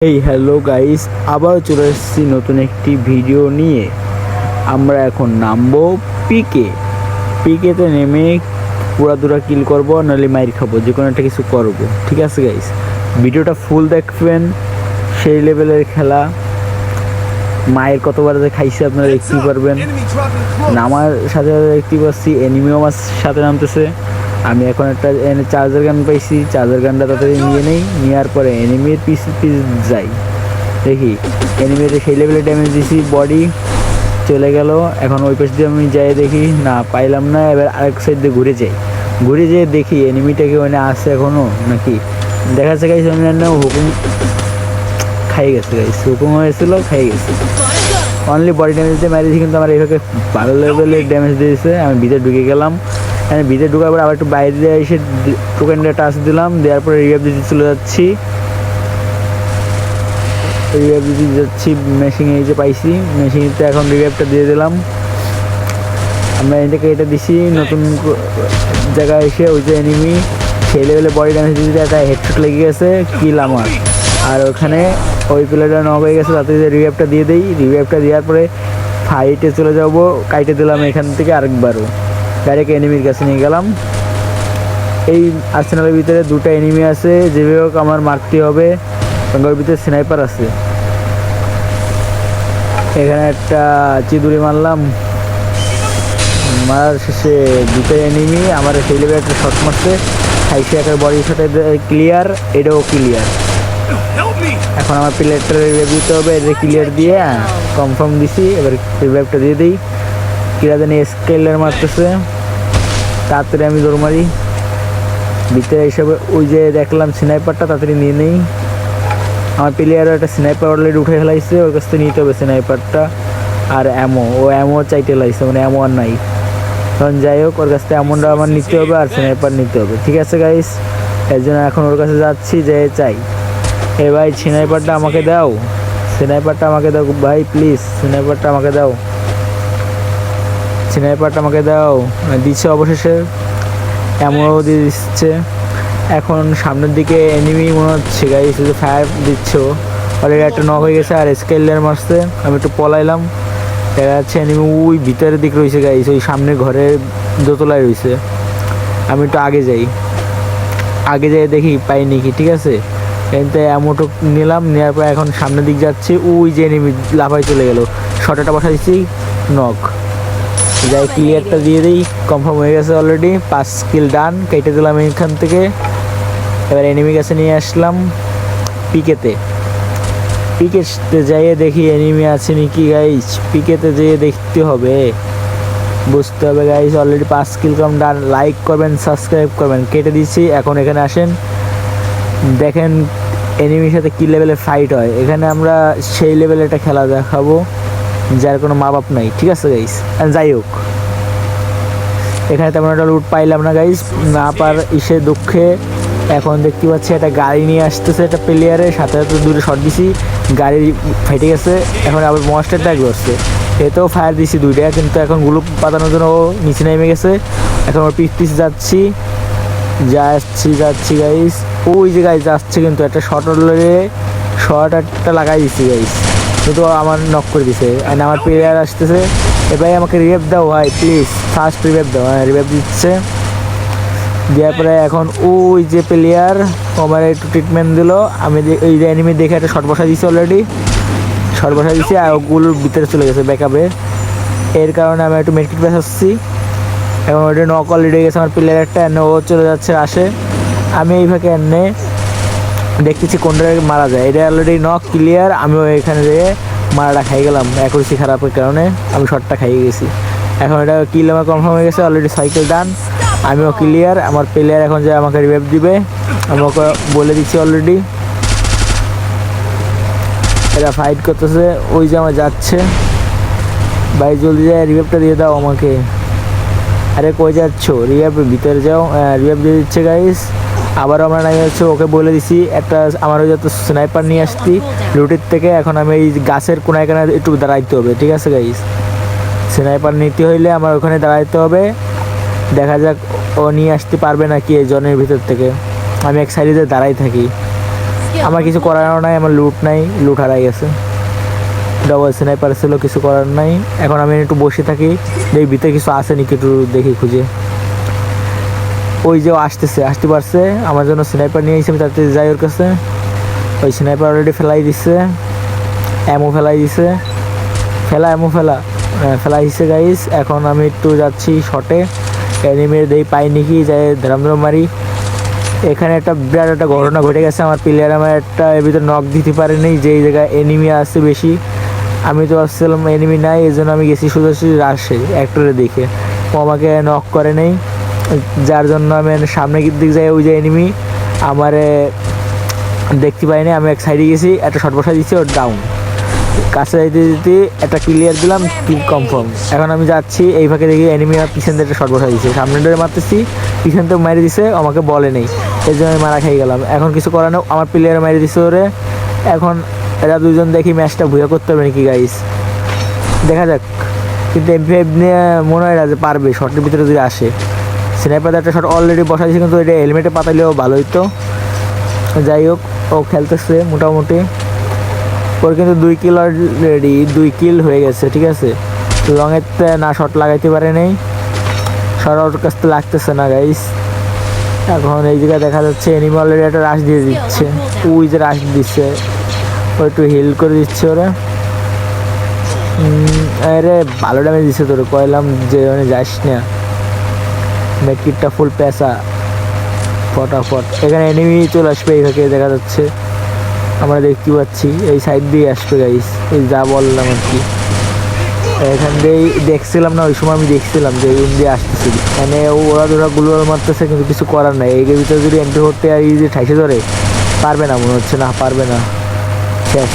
এই hello guys আবার চলে এসেছি নতুন একটি ভিডিও নিয়ে। আমরা এখন নামবো পিকে পিকেতে নেমে পুরা দুরা কিল করব, নাহলে মাইর খাব, যে কোনো একটা কিছু করব। ঠিক আছে গাইস ভিডিওটা ফুল দেখবেন, সেই লেভেলের খেলা। মায়ের কতবার যে খাইছে আপনারা দেখতেই পারবেন। নামার সাথে সাথে দেখতে পাচ্ছি এনিমিও আমার সাথে নামতেছে। আমি এখন একটা এনে চার্জার গান পাইছি চার্জার গানটা তাড়াতাড়ি নিয়ে নেই, নেওয়ার পরে এনিমির পিস পিস যাই। দেখি এনিমির সেই লেভেলে ড্যামেজ দিছি বডি চলে গেল, এখন ওই পাশ দিয়ে আমি যাই দেখি, না, পাইলাম না, এবার আরেক সাইড দিয়ে ঘুরে যাই। ঘুরে যেয়ে দেখি এনিমিটাকে ওখানে আসে এখনও নাকি? দেখা যাচ্ছে গাইছে অন্যান্য হুকুম খাই গেছে গাইছে হুকুম হয়েছিল, খাই গেছে। অনলি বডি ড্যামেজ দিয়ে মারিয়েছি, কিন্তু আমার এইভাবে ভালো লেভেলের ড্যামেজ দিয়েছে, আমি ভিতরে ঢুকে গেলাম। ভিতরে ঢুকার পর আবার একটু বাইরে এসে টোকেনটা টাচ দিলাম দেওয়ার পরে রিভাইভ দিতে চলে যাচ্ছি। রিভাইভ দিতে যাচ্ছি মেশিনে এই যে পাইছি মেশিনেতে এখন রিভাইভটা দিয়ে দিলাম। আমরা এটাকে এটা দিছি নতুন জায়গায় এসে ওই যে এনিমি সেই লেভেলে বডি ড্যামেজ দিতে একটা হেডশট লেগে গেছে কিল আমার। আর ওখানে ওই প্লেয়ারটা নক হয়ে গেছে তাতে রিভাইভটা দিয়ে দিই রিভাইভটা দেওয়ার পরে ফাইটে চলে যাব কাইটে দিলাম এখান থেকে আরেকবারও। ডাইরেক্ট এনিমির কাছে নিয়ে গেলাম। এই আর্সেনালের ভিতরে দুটো এনিমি আছে যেভাবে হোক আমার মারতে হবে। ওর ভিতরে স্নাইপার আছে। এখানে একটা চিদুরি মারলাম। মারার শেষে দুটো এনিমি আমার সেই লেভেলে একটা শট মারছে। খাইছে একটা বডির সাথে ক্লিয়ার এটাও ক্লিয়ার এখন আমার প্লেটটা রিভাইভ দিতে হবে এটা ক্লিয়ার দিয়ে কনফার্ম দিছি। এবার রিভাইভটা দিয়ে দিই। কিরা জানি স্কেলের মারতেছে। তাড়াতাড়ি আমি দৌড় মারি। ভিতরে হিসাবে ওই যে দেখলাম স্নাইপারটা তাড়াতাড়ি নিয়ে নেই। আমার প্লেয়ারও একটা স্নাইপার অলরেডি উঠে ফেলাইছে, ওর কাছ থেকে নিতে হবে স্নাইপারটা আর অ্যামো ও অ্যামো চাইতে লাইছে মানে অ্যামো আর নাই। তখন যাই হোক, ওর কাছ থেকে অ্যামোটা আমার নিতে হবে আর স্নাইপার নিতে হবে। ঠিক আছে গাইস এর জন্য এখন ওর কাছে যাচ্ছি, যে চাই। এ ভাই স্নাইপারটা আমাকে দাও। স্নাইপারটা আমাকে দাও, ভাই প্লিজ স্নাইপারটা আমাকে দাও। স্নাইপারটা আমাকে দাও। দিচ্ছে অবশেষে। এমনও দিয়ে দিচ্ছে। এখন সামনের দিকে এনিমি মনে হচ্ছে গাইস যে ফায়ার দিচ্ছ অলরেডি একটা নক হয়ে গেছে, আর স্কেলের মারছে। আমি একটু পলাইলাম। দেখা যাচ্ছে এনিমি ওই ভিতরের দিকে রয়েছে গাইস ওই সামনে ঘরের দোতলায় রয়েছে। আমি একটু আগে যাই। আগে যাই দেখি পাইনি কি ঠিক আছে? এতে অ্যামোটো নিলাম নেওয়ার পর এখন সামনের দিক যাচ্ছি। ওই যে এনিমি লাফাই চলে গেল। শটাটা বসা দিচ্ছি নক যাই ক্লিয়ারটা দিয়ে দিই কনফার্ম হয়ে গেছে অলরেডি পাঁচ স্কিল ডান কেটে দিলাম এখান থেকে। এবার এনিমি কাছে নিয়ে আসলাম পিকেতে। পিকেতে যাইয়ে দেখি এনিমি আছে নাকি গাইজ পিকেতে যেয়ে দেখতে হবে। বুঝতে হবে গাইজ অলরেডি পাঁচ স্কিল কম ডান লাইক করবেন সাবস্ক্রাইব করবেন। কেটে দিচ্ছি, এখন এখানে আসেন। দেখেন এনিমির সাথে কী লেভেলে ফাইট হয়। এখানে আমরা সেই লেভেলে একটা খেলা দেখাবো। যার কোনো মা বাপ নাই, ঠিক আছে গাইস যাই হোক, এখানে তেমন একটা লুট পাইলাম না গাইস না পার ইসে দুঃখে এখন দেখতে পাচ্ছি একটা গাড়ি নিয়ে আসতেছে একটা প্লেয়ারের সাথে সাথে দূরে শট দিছি। গাড়ি ফেটে গেছে, এখন আবার মনস্টার ট্যাগ করছে এতেও ফায়ার দিছি দুইটা, কিন্তু এখন গ্লুপ পাতানোর জন্য ও নিচে নেমে গেছে। এখন ওর পিস পিস যাচ্ছি। যাচ্ছি যাচ্ছি গাইস ওই যে গাইস যাচ্ছে কিন্তু একটা শর্ট অলরেডি শর্ট একটা লাগাই দিছি গাইস ও আমার নক করে দিছে। আর আমার প্লেয়ার আসতেছে, এ ভাই, আমাকে রিভেভ দাও ভাই প্লিজ ফার্স্ট রিভেভ দাও। হ্যাঁ রিভেভ দিচ্ছে। দেওয়ার পরে এখন ওই যে প্লেয়ার আমার একটু ট্রিটমেন্ট দিল। আমি ওই যে এনিমি দেখে একটা শর্ট বসা দিছি অলরেডি শর্ট বসা দিছি আর ওগুলোর ভিতরে চলে গেছে ব্যাকআপে এর কারণে আমি একটু মেডকিট পেস আসছি। এখন ওইটা নক অলরেডি গেছে আমার প্লেয়ার একটা ও চলে যাচ্ছে আসে। আমি এইভাবে এনে দেখতেছি কোনটা মারা যায়। এটা অলরেডি নক ক্লিয়ার আমিও এখানে যেয়ে মারাটা খাই গেলাম। অ্যাকুরেসি খারাপের কারণে আমি শটটা খাইয়ে গেছি। এখন এটা কিল আমার কনফার্ম হয়ে গেছে অলরেডি সাইকেল ডান আমিও ক্লিয়ার আমার প্লেয়ার এখন যে আমাকে রিভাইভ দিবে, আমি ওকে বলে দিচ্ছি অলরেডি এরা ফাইট করতেছে, ওই যে আমার যাচ্ছে। ভাই, জলদি যায় রিভাইভটা দিয়ে দাও আমাকে। আরে, কই যাচ্ছ? রিভাইভ ভিতরে যাও রিভাইভ দিয়ে দিচ্ছে গাইস আবার আমরা নাই হচ্ছে, ওকে বলে দিছি, একটা আমার ওই যত স্নাইপার নিয়ে আসছি, লুটির থেকে, এখন আমি এই গাছের কোনায় এখানে একটু দাঁড়াইতে হবে, ঠিক আছে গাইস স্নাইপার নিতে হইলে আমার ওখানে দাঁড়াইতে হবে, দেখা যাক ও নিয়ে আসতে পারবে নাকি এই জনের ভিতর থেকে। আমি এক সাইডে দাঁড়াই থাকি। আমার কিছু করারও নাই, আমার লুট নাই লুট হারাই গেছে। ডবল স্নাইপার ছিল, কিছু করার নাই। এখন আমি একটু বসে থাকি দেখি ভিতরে কিছু আছে নাকি একটু দেখি খুঁজে। ওই যে আসতেছে আসতে পারছে। আমার জন্য স্নাইপার নিয়ে এসে আমি তাতে যাই ওর কাছে। ওই স্নাইপার অলরেডি ফেলাই দিচ্ছে অ্যামো ফেলাই দিছে। ফেলা অ্যামো ফেলা। হ্যাঁ, ফেলাই দিছে গাইস এখন আমি একটু যাচ্ছি শটে অ্যানিমের দেই পাই নাকি যাই ধরাম ধরাম মারি। এখানে একটা বিরাট একটা ঘটনা ঘটে গেছে। আমার প্লেয়ার আমার একটা এর ভিতরে নক দিতে পারেনি যেই জায়গায় এনিমি আছে বেশি। আমি তো ভাবছিলাম এনিমি নাই এই জন্য আমি গেছি সোজাসুজি রাশে অ্যাক্টরে দেখে ও আমাকে নক করে নেই। যার জন্য আমি সামনে দিক যাই, ওই যে এনিমি আমারে দেখতে পাইনি, আমি এক সাইডে গেছি, একটা শট বসা দিচ্ছি ওর ডাউন কাছে যাইতে যেতে একটা ক্লিয়ার দিলাম কনফার্ম এখন আমি যাচ্ছি, এই ফাঁকে দেখি এনিমি আমার পিছন দিয়ে একটা শট বসা দিচ্ছে সামনে ধরে মারতেছি, পিছন তো মেরে দিছে আমাকে বলে নেই। এই জন্য আমি মারা খেয়ে গেলাম। এখন কিছু করার নেই, আমার প্লেয়ার মেরে দিছে ওরে। এখন এরা দুজন দেখি ম্যাচটা ভুয়া করতে হবে নাকি গাইস দেখা যাক। কিন্তু এমপি নিয়ে মনে হয় যে পারবে শর্টের ভিতরে যদি আসে। স্নাইপার একটা শট অলরেডি বসা দিয়েছে কিন্তু এটা হেলমেটে পাতালেও ভালোই তো যাই হোক, ও খেলতেছে মোটামুটি। ওর কিন্তু দুই কিল অলরেডি দুই কিল হয়ে গেছে, ঠিক আছে? লংয়ের না শট লাগাইতে পারে নেই। শট ওর কাছ লাগতেছে না গাইস এখন এই জায়গায় দেখা যাচ্ছে এনিমি অলরেডি একটা রাশ দিয়ে দিচ্ছে। ওই যে রাশ দিচ্ছে ও একটু হিল করে দিচ্ছে ওরা। আরে ভালো ড্যামেজ দিচ্ছে তোর, কইলাম যে মানে যাস না। মেটকিটটা ফুল পেশা ফটাফট। এখানে এনিমি চলে আসবে এইভাবে দেখা যাচ্ছে। আমরা দেখতে পাচ্ছি, এই সাইড দিয়ে আসবে গাইস এই যা বললাম আর কি। এখান দিয়েই দেখছিলাম না, ওই সময় আমি দেখছিলাম যে এই দিয়ে আসতেছিল মানে ওরা ধরা গুলো মারতেছে, কিন্তু কিছু করার নাই। এই ভিতরে যদি এন্ট্রি করতে আর যে ঠাইসে ধরে, পারবে না, মনে হচ্ছে না, পারবে না। শেষ।